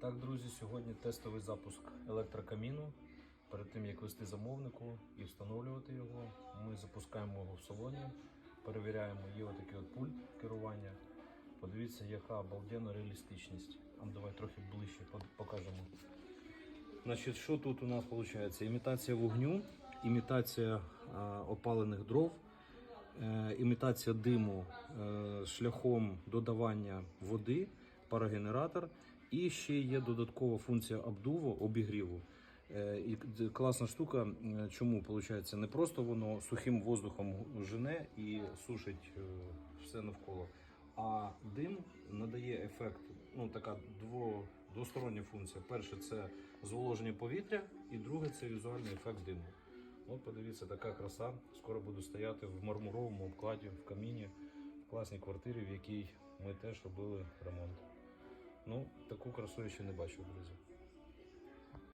Так, друзі, сьогодні тестовий запуск електрокаміну. Перед тим як вести замовнику і встановлювати його, ми запускаємо його в салоні, перевіряємо, є отакий от пульт керування. Подивіться, яка обалденна реалістичність. А давай трохи ближче покажемо. Значить, що тут у нас виходить? Імітація вогню, імітація е, опалених дров, е, імітація диму е, шляхом додавання води, парогенератор. І ще є додаткова функція обдуву, обігріву. Е, І класна штука, чому виходить? Не просто воно сухим воздухом жене і сушить е, все навколо, а дим надає ефект, ну така дво, двостороння функція. Перше це зволоження повітря, і друге це візуальний ефект диму. От подивіться, така краса. Скоро буду стояти в мармуровому обкладі, в каміні, в класній квартирі, в якій ми теж робили ремонт. Ну, таку красу я ще не бачив, друзі.